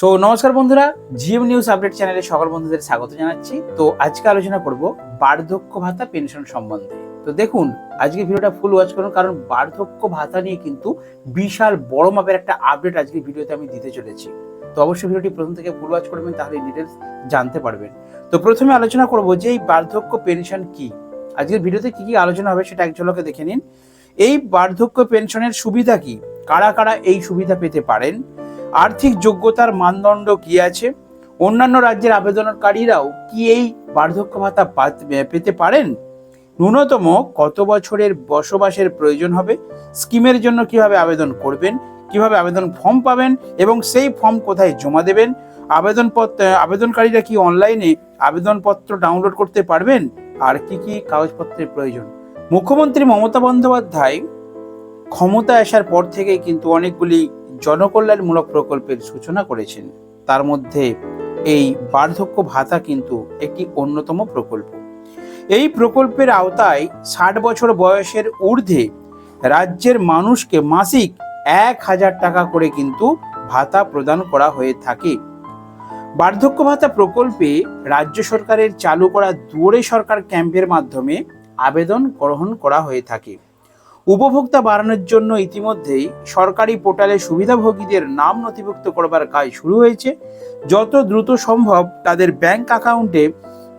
So নমস্কার বন্ধুরা GM news update চ্যানেলে সকল বন্ধুদের স্বাগত জানাচ্ছি। তো আজকে আলোচনা করব বার্ধক্য ভাতা পেনশন সম্বন্ধে। তো দেখুন, আজকে ভিডিওটা ফুল ওয়াচ করুন, কারণ বার্ধক্য ভাতা নিয়ে কিন্তু বিশাল বড় মাপের একটা আপডেট আজকে ভিডিওতে আমি দিতে চলেছি। তো অবশ্যই ভিডিওটি প্রথম থেকে ফুল ওয়াচ করবেন, তাহলে ডিটেলস জানতে পারবেন। তো প্রথমে আলোচনা করব যে এই বার্ধক্য পেনশন কি। আজকের ভিডিওতে কি কি আলোচনা হবে সেটা এক ঝলকে দেখে নিন। এই বার্ধক্য পেনশনের সুবিধা কি? কারা কারা এই সুবিধা পেতে পারেন? আর্থিক যোগ্যতার মানদণ্ড কি আছে? অন্যান্য রাজ্যের আবেদনকারীরাও কি এই বার্ধক্য ভাতা পাত- পারেন? ন্যূনতম কত বছরের বসবাসের প্রয়োজন হবে? স্কিমের জন্য কীভাবে আবেদন করবেন? কীভাবে আবেদন ফর্ম পাবেন? এবং সেই ফর্ম কোথায় জমা দেবেন? আবেদনপত্র আবেদনকারীরা কি অনলাইনে আবেদনপত্র ডাউনলোড করতে পারবেন? আর কি কি কাগজপত্রের প্রয়োজন? মুখ্যমন্ত্রী মমতা বন্দ্যোপাধ্যায় ক্ষমতা আসার পর থেকে কিন্তু অনেকগুলি জনকল্যাণমূলক প্রকল্পের সূচনা করেছেন। তার মধ্যে এই বার্ধক্য ভাতা কিন্তু একটি অন্যতম প্রকল্প। এই প্রকল্পের আওতায় ষাট বছর বয়সের ঊর্ধ্বে রাজ্যের মানুষকে মাসিক এক হাজার টাকা করে কিন্তু ভাতা প্রদান করা হয়ে থাকে। বার্ধক্য ভাতা প্রকল্পে রাজ্য সরকারের চালু করা দুয়ারে সরকার ক্যাম্পের মাধ্যমে আবেদন গ্রহণ করা হয়ে থাকে। উপভোক্তা বাড়ানোর জন্য ইতিমধ্যেই সরকারি পোর্টালে সুবিধাভোগীদের নাম নথিভুক্ত করবার কাজ শুরু হয়েছে। যত দ্রুত সম্ভব তাদের ব্যাংক অ্যাকাউন্টে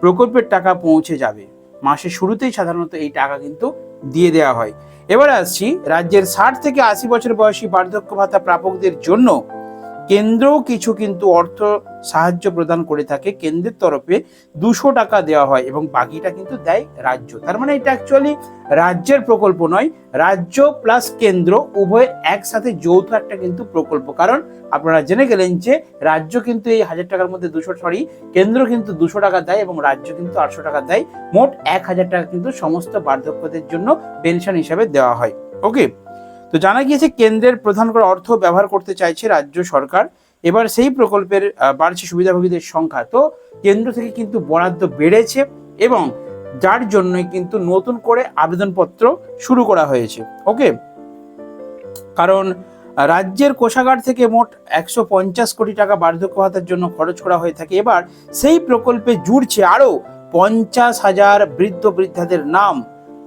প্রকল্পের টাকা পৌঁছে যাবে। মাসের শুরুতেই সাধারণত এই টাকা কিন্তু দিয়ে দেওয়া হয়। এবার আসছি রাজ্যের ষাট থেকে আশি বছর বয়সী বার্ধক্য ভাতা প্রাপকদের জন্য কেন্দ্রও কিছু কিন্তু অর্থ সাহায্য প্রদান করে থাকে। কেন্দ্রের তরফে দুশো টাকা দেওয়া হয় এবং বাকিটা কিন্তু দেয় রাজ্য। তার মানে এটা অ্যাকচুয়ালি রাজ্যের প্রকল্প নয়, রাজ্য প্লাস কেন্দ্র উভয়ের একসাথে যৌথ একটা কিন্তু প্রকল্প। কারণ আপনারা জেনে গেলেন যে রাজ্য কিন্তু এই হাজার টাকার মধ্যে দুশো সরি কেন্দ্র কিন্তু দুশো টাকা দেয় এবং রাজ্য কিন্তু আটশো টাকা দেয়। মোট এক হাজার টাকা কিন্তু সমস্ত বার্ধক্যদের জন্য পেনশন হিসাবে দেওয়া হয়। ওকে তো জানা গিয়েছে কেন্দ্রের প্রধান করে অর্থ ব্যবহার করতে চাইছে রাজ্য সরকার। এবার সেই প্রকল্পের বাড়ছে সুবিধাভোগীদের সংখ্যা। তো কেন্দ্র থেকে কিন্তু বরাদ্দ বেড়েছে এবং যার জন্যই কিন্তু নতুন করে আবেদনপত্র শুরু করা হয়েছে। ওকে কারণ রাজ্যের কোষাগার থেকে মোট একশো পঞ্চাশ কোটি টাকা বার্ধক্য ভাতার জন্য খরচ করা হয়ে থাকে। এবার সেই প্রকল্পে জুড়ছে আরও পঞ্চাশ হাজার বৃদ্ধ বৃদ্ধাদের নাম।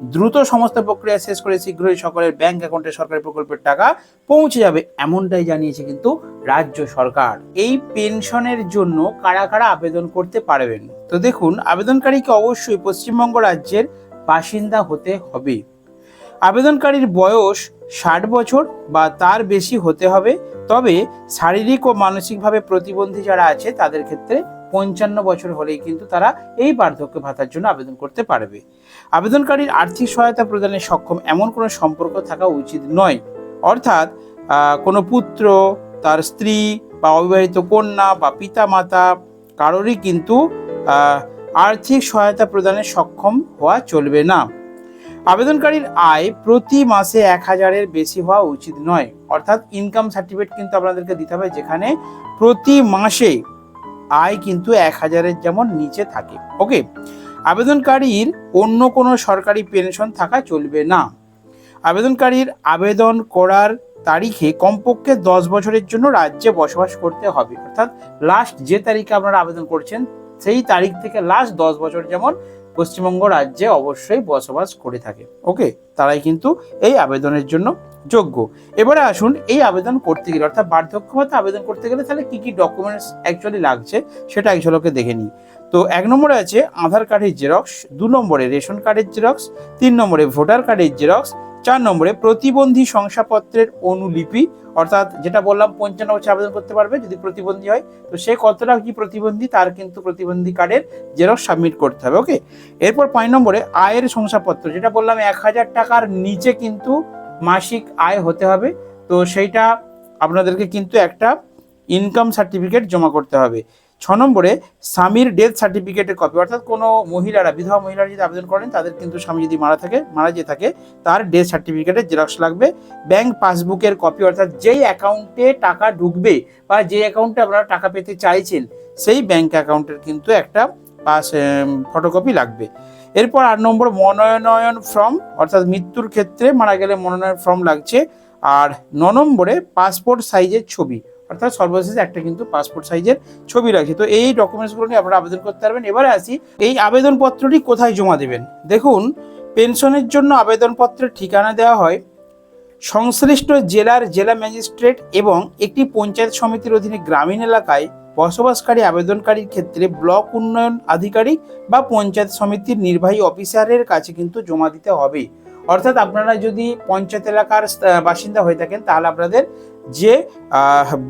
দ্রুত সমস্ত প্রক্রিয়া শেষ করে শীঘ্রই সকলের ব্যাংক অ্যাকাউন্টে সরকারি প্রকল্পের টাকা পৌঁছে যাবে, এমনটাই জানিয়েছে কিন্তু রাজ্য সরকার। এই পেনশনের জন্য কারা কারা আবেদন করতে পারবেন? তো দেখুন আবেদনকারীকে অবশ্যই পশ্চিমবঙ্গ রাজ্যের বাসিন্দা হতে হবে। আবেদনকারীর বয়স ষাট বছর বা তার বেশি হতে হবে, তবে শারীরিক ও মানসিকভাবে প্রতিবন্ধী যারা আছে তাদের ক্ষেত্রে পঞ্চান্ন বছর হলেই কিন্তু তারা এই বার্ধক্য ভাতার জন্য আবেদন করতে পারবে। আবেদনকারীর আর্থিক সহায়তা প্রদানে সক্ষম এমন কোনো সম্পর্ক থাকা উচিত নয়। অর্থাৎ কোনো পুত্র, তার স্ত্রী বা অবিবাহিত কন্যা বা পিতা মাতা কারোরই কিন্তু আর্থিক সহায়তা প্রদানে সক্ষম হওয়া চলবে না। আবেদনকারীর আয় প্রতি মাসে এক হাজারের বেশি হওয়া উচিত নয়। অর্থাৎ ইনকাম সার্টিফিকেট কিন্তু আপনাদেরকে দিতে হবে যেখানে প্রতি মাসে আয় কিন্তু এক হাজারের যেমন নিচে থাকে। ওকে আবেদনকারীর অন্য কোনো সরকারি পেনশন থাকা চলবে না। আবেদনকারীর আবেদন করার তারিখে কমপক্ষে দশ বছরের জন্য রাজ্যে বসবাস করতে হবে। অর্থাৎ লাস্ট যে তারিখে আপনারা আবেদন করছেন, সেই তারিখ থেকে লাস্ট দশ বছর যেমন পশ্চিমবঙ্গ রাজ্যে অবশ্যই বসবাস করে থাকে। ওকে তারাই কিন্তু এই আবেদনের জন্য যোগ্য। এবারে আসুন এই আবেদন করতে গেলে, অর্থাৎ বার্ধক্য ভাতা আবেদন করতে গেলে তাহলে কি কি ডকুমেন্টস অ্যাকচুয়ালি লাগছে সেটা এক ঝলকে দেখে নিই। তো এক নম্বরে আছে আধার কার্ডের জেরক্স দু নম্বরে রেশন কার্ডের জেরক্স তিন নম্বরে ভোটার কার্ডের জেরক্স চার নম্বরে প্রতিবন্ধী শংসাপত্রের অনুলিপি, অর্থাৎ যেটা বললাম পঞ্চান্ন বছর আবেদন করতে পারবে যদি প্রতিবন্ধী হয়, তো সে কতটা কি প্রতিবন্ধী তার কিন্তু প্রতিবন্ধী কার্ডের জেরক্স সাবমিট করতে হবে ওকে এরপর পাঁচ নম্বরে আয়ের শংসাপত্র, যেটা বললাম এক হাজার টাকার নিচে কিন্তু মাসিক আয় হতে হবে। তো সেইটা আপনাদেরকে কিন্তু একটা ইনকাম সার্টিফিকেট জমা করতে হবে। ছ নম্বরে, স্বামীর ডেথ সার্টিফিকেটের কপি অর্থাৎ কোনো মহিলারা, বিধবা মহিলারা যদি আবেদন করেন, তাদের কিন্তু স্বামী যদি মারা থাকে, মারা যেয়ে থাকে, তার ডেথ সার্টিফিকেটের জেরক্স লাগবে। ব্যাংক পাসবুকের কপি অর্থাৎ যেই অ্যাকাউন্টে টাকা ঢুকবে বা যে অ্যাকাউন্টে আপনারা টাকা পেতে চাইছেন, সেই ব্যাংক অ্যাকাউন্টের কিন্তু একটা পাস ফটোকপি লাগবে। এরপর আট নম্বর, মনোনয়ন ফর্ম, অর্থাৎ মৃত্যুর ক্ষেত্রে মারা গেলে মনোনয়ন ফর্ম লাগছে। আর ন নম্বরে পাসপোর্ট সাইজের ছবি, অর্থাৎ সর্বশেষ একটা কিন্তু পাসপোর্ট সাইজের ছবি লাগছে। তো এই ডকুমেন্টসগুলো নিয়ে আপনারা আবেদন করতে পারবেন। এবারে আসি, এই আবেদনপত্রটি কোথায় জমা দেবেন? দেখুন, পেনশনের জন্য আবেদনপত্রের ঠিকানা দেওয়া হয় সংশ্লিষ্ট জেলার জেলা ম্যাজিস্ট্রেট এবং একটি পঞ্চায়েত সমিতির অধীনে গ্রামীণ এলাকায় বসবাসকারী আবেদনকারীর ক্ষেত্রে ব্লক উন্নয়ন আধিকারিক বা পঞ্চায়েত সমিতির নির্বাহী অফিসারের কাছে কিন্তু জমা দিতে হবে। অর্থাৎ আপনারা যদি পঞ্চায়েত এলাকার বাসিন্দা হয়ে থাকেন, তাহলে আপনাদের যে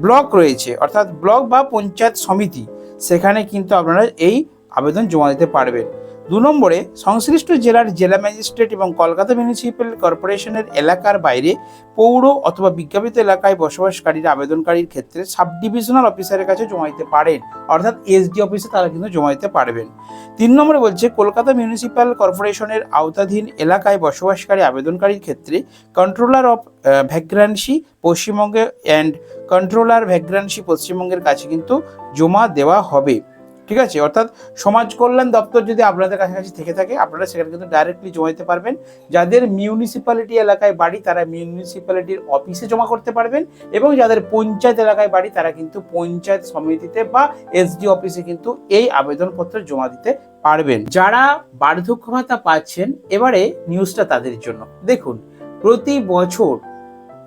ব্লক রয়েছে, অর্থাৎ ব্লক বা পঞ্চায়েত সমিতি, সেখানে কিন্তু আপনারা এই আবেদন জমা দিতে পারবেন। দু নম্বরে সংশ্লিষ্ট জেলার জেলা ম্যাজিস্ট্রেট এবং কলকাতা মিউনিসিপ্যাল কর্পোরেশনের এলাকার বাইরে পৌর অথবা বিজ্ঞাপিত এলাকায় বসবাসকারীরা আবেদনকারীর ক্ষেত্রে সাব ডিভিশনাল অফিসারের কাছে জমা দিতে পারেন। অর্থাৎ এসডি অফিসে তারা কিন্তু জমা দিতে পারবেন। তিন নম্বরে বলছে, কলকাতা মিউনিসিপ্যাল কর্পোরেশনের আওতাধীন এলাকায় বসবাসকারী আবেদনকারীর ক্ষেত্রে কন্ট্রোলার অফ ভ্যাগ্রান্সি পশ্চিমবঙ্গে অ্যান্ড কন্ট্রোলার ভ্যাগ্রান্সি পশ্চিমবঙ্গের কাছে কিন্তু জমা দেওয়া হবে। ঠিক আছে? অর্থাৎ সমাজ কল্যাণ দপ্তর যদি আপনাদের কাছাকাছি থেকে থাকে, আপনারা সেখানে কিন্তু ডাইরেক্টলি জমা দিতে পারবেন। যাদের মিউনিসিপ্যালিটি এলাকায় বাড়ি, তারা মিউনিসিপ্যালিটির অফিসে জমা করতে পারবেন এবং যাদের পঞ্চায়েত এলাকায় বাড়ি, তারা কিন্তু পঞ্চায়েত সমিতিতে বা এসডি অফিসে কিন্তু এই আবেদনপত্র জমা দিতে পারবেন। যারা বার্ধক্য ভাতা পাচ্ছেন, এবারে নিউজটা তাদের জন্য। দেখুন, প্রতি বছর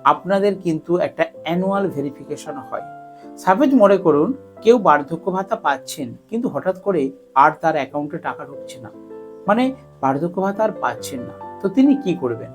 আপনাদের কিন্তু একটা অ্যানুয়াল ভেরিফিকেশন হয়। সাপোজ মনে করুন কেউ বার্ধক্য ভাতা পাচ্ছেন, কিন্তু হঠাৎ করে আর তার অ্যাকাউন্টে টাকা ঢুকছে না। মানে বার্ধক্য ভাতা আর পাচ্ছেন না। তো তিনি কি করবেন?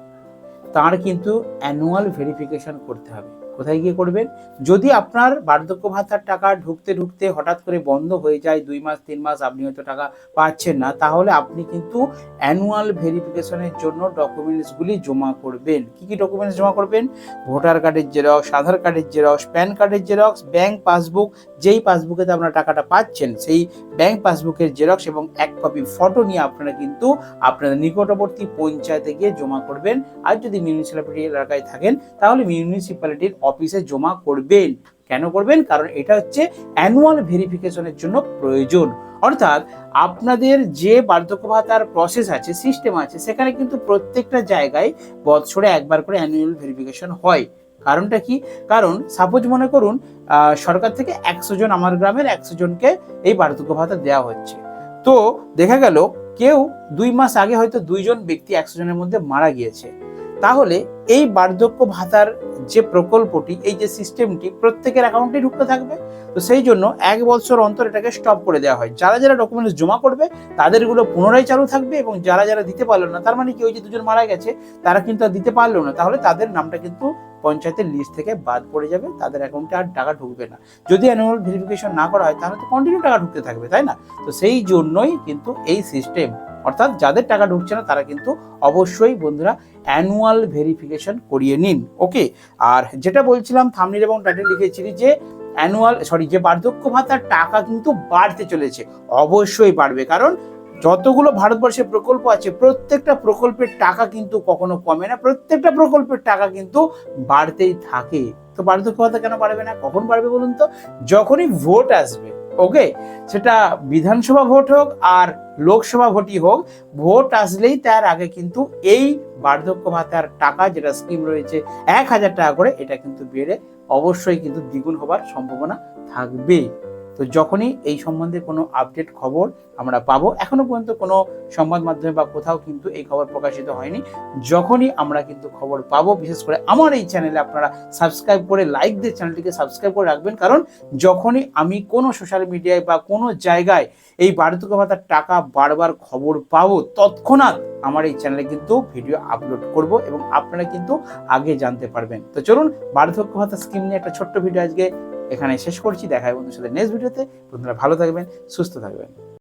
তার কিন্তু অ্যানুয়াল ভেরিফিকেশন করতে হবে। কোথায় গিয়ে করবেন? যদি আপনার বার্ধক্য ভাতার টাকা ঢুকতে ঢুকতে হঠাৎ করে বন্ধ হয়ে যায়, দুই মাস, তিন মাস আপনি হয়তো টাকা পাচ্ছেন না, তাহলে আপনি কিন্তু অ্যানুয়াল ভেরিফিকেশনের জন্য ডকুমেন্টসগুলি জমা করবেন। কি কি ডকুমেন্টস জমা করবেন? ভোটার কার্ডের জেরক্স, আধার কার্ডের জেরক্স, প্যান কার্ডের জেরক্স, ব্যাংক পাসবুক, যেই পাসবুকেতে আপনার টাকাটা পাচ্ছেন, সেই ব্যাংক পাসবুকের জেরক্স এবং এক কপি ফটো নিয়ে আপনারা কিন্তু আপনাদের নিকটবর্তী পঞ্চায়েতে গিয়ে জমা করবেন। আর যদি মিউনিসিপ্যালিটি এলাকায় থাকেন, তাহলে মিউনিসিপ্যালিটির অফিসে জমা করবেন। কেন করবেন? কারণ এটা হচ্ছে অ্যানুয়াল ভেরিফিকেশনের জন্য প্রয়োজন। অর্থাৎ আপনাদের যে বার্ধক্য ভাতার প্রসেস আছে সিস্টেম আছে, সেখানে কিন্তু প্রত্যেকটা জায়গায় বৎসরে একবার করে অ্যানুয়াল ভেরিফিকেশন হয়। কারণটা কি? কারণ সাপোজ মনে করুন সরকার থেকে একশো জন আমার গ্রামের একশো জনকে এই বার্ধক্য ভাতা দেওয়া হচ্ছে। তো দেখা গেল, কেউ দুই মাস আগে হয়তো দুইজন ব্যক্তি একশো জনের মধ্যে মারা গিয়েছে। তাহলে এই বার্ধক্য ভাতার যে প্রকল্পটি, এই যে সিস্টেমটি প্রত্যেকের অ্যাকাউন্টে ঢুকতে থাকবে। তো সেই জন্য এক বছর অন্তর এটাকে স্টপ করে দেওয়া হয়। যারা যারা ডকুমেন্টস জমা করবে, তাদেরগুলো পুনরায় চালু থাকবে এবং যারা যারা দিতে পারল না, তার মানে কি ওই যে দুজন মারা গেছে, তারা কিন্তু আর দিতে পারল না। তাহলে তাদের নামটা কিন্তু পঞ্চায়েতের লিস্ট থেকে বাদ পড়ে যাবে, তাদের অ্যাকাউন্টে আর টাকা ঢুকবে না। যদি অ্যানুয়াল ভেরিফিকেশন না করা হয়, তাহলে তো কন্টিনিউ টাকা ঢুকতে থাকবে, তাই না? তো সেই জন্যই কিন্তু এই সিস্টেম অর্থাৎ যাদের টাকা ঢুকছে না, তারা কিন্তু অবশ্যই বন্ধুরা অ্যানুয়াল ভেরিফিকেশন করিয়ে নিন। ওকে আর যেটা বলছিলাম থামনির এবং টাইটেল লিখেছিলি যে অ্যানুয়াল সরি যে বার্ধক্য ভাতার টাকা কিন্তু বাড়তে চলেছে। অবশ্যই বাড়বে। কারণ যতগুলো ভারতবর্ষে প্রকল্প আছে, প্রত্যেকটা প্রকল্পের টাকা কিন্তু কখনো কমে না। প্রত্যেকটা প্রকল্পের টাকা কিন্তু বাড়তেই থাকে। তো বার্ধক্য ভাতা কেন বাড়বে না? কখন বাড়বে বলুন তো? যখনই ভোট আসবে ওকে সেটা বিধানসভা ভোট হোক আর লোকসভা ভোটই হোক, ভোট আসলেই তার আগে কিন্তু এই বার্ধক্য ভাতার টাকা যেটা স্কিম রয়েছে, এক হাজার টাকা করে এটা কিন্তু বেড়ে অবশ্যই কিন্তু দ্বিগুণ হবার সম্ভাবনা থাকবে তো যখনই এই সম্বন্ধে কোনো আপডেট খবর আমরা পাবো, এখনও পর্যন্ত কোনো সংবাদ মাধ্যমে বা কোথাও কিন্তু এই খবর প্রকাশিত হয়নি। যখনই আমরা কিন্তু খবর পাবো, বিশেষ করে আমার এই চ্যানেলে আপনারা সাবস্ক্রাইব করে লাইক দিয়ে চ্যানেলটিকে সাবস্ক্রাইব করে রাখবেন। কারণ যখনই আমি কোনো সোশ্যাল মিডিয়ায় বা কোনো জায়গায় এই বার্ধক্য ভাতার টাকা বারবার খবর পাবো, তৎক্ষণাৎ আমার এই চ্যানেলে কিন্তু ভিডিও আপলোড করব এবং আপনারা কিন্তু আগে জানতে পারবেন। তো চলুন বার্ধক্য ভাতা স্কিম নিয়ে একটা ছোট্ট ভিডিও আজকে এখানে শেষ করছি। দেখা হয় বন্ধুর সাথে নেক্সট ভিডিওতে বন্ধুরা ভালো থাকবেন সুস্থ থাকবেন।